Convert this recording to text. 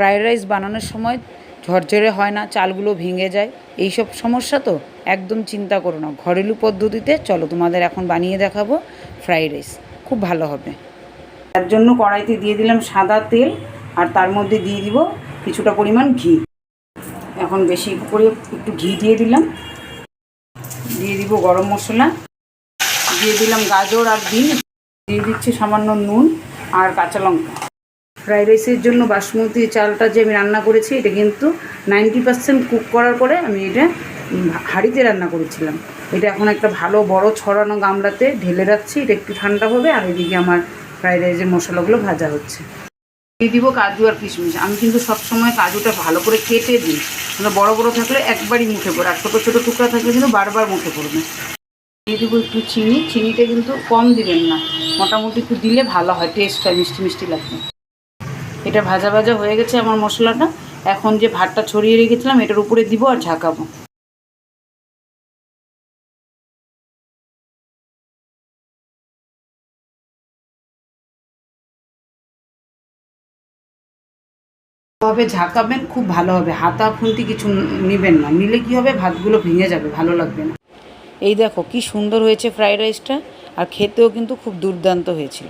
Fried rice বানানোর সময় ঝরঝরে হয় না, চালগুলো ভেঙে যায়। এই সব সমস্যা তো একদম চিন্তা করো না। ঘরেলু পদ্ধতিতে চলো তোমাদের এখন বানিয়ে দেখাবো ফ্রায়েড রাইস। খুব ভালো হবে। তার জন্য কড়াইতে দিয়ে দিলাম সাদা তেল আর তার মধ্যে দিয়ে দিব কিছুটা পরিমাণ ঘি। এখন বেশি করে একটু ঘি দিয়ে দিলাম। দিয়ে দিব গরম মশলা। দিয়ে দিলাম গাজর আর বিন। দিয়ে দিচ্ছি সামান্য নুন আর কাঁচা লঙ্কা। ফ্রাইড রাইসের জন্য বাসমতি চালটা যে আমি রান্না করেছি, এটা কিন্তু নাইনটি পার্সেন্ট কুক করার পরে আমি এটা হাঁড়িতে রান্না করেছিলাম। এটা এখন একটা ভালো বড় ছড়ানো গামলাতে ঢেলে রাখছি, এটা একটু ঠান্ডা হবে, আর এদিকে আমার ফ্রাইড রাইসের মশলাগুলো ভাজা হচ্ছে। দিয়ে দিব কাজু আর কিশমিশ। আমি কিন্তু সবসময় কাজুটা ভালো করে কেটে দিই। মানে বড় বড় থাকলে একবারই মুখে পড়ে, আর ছোটো ছোটো টুকরা থাকলে কিন্তু বারবার মুখে পড়বে। দিয়ে দেবো একটু চিনি। চিনিটা কিন্তু কম দিবেন না। মোটামুটি একটু দিলে ভালো হয় টেস্ট হয় মিষ্টি মিষ্টি লাগবে। এটা ভাজা ভাজা হয়ে গেছে আমার মশলাটা। এখন যে ভাতটা ছড়িয়ে রেখেছিলাম, এটার উপরে দিব আর ঝাঁকাবো। হবে ঝাঁকাবেন, খুব ভালো হবে। হাতা খুন্তি কিছু নেবেন না। নিলে কি হবে? ভাতগুলো ভেঙে যাবে, ভালো লাগবে না। এই দেখো কি সুন্দর হয়েছে ফ্রাইড রাইসটা। আর খেতেও কিন্তু খুব দুর্দান্ত হয়েছিল।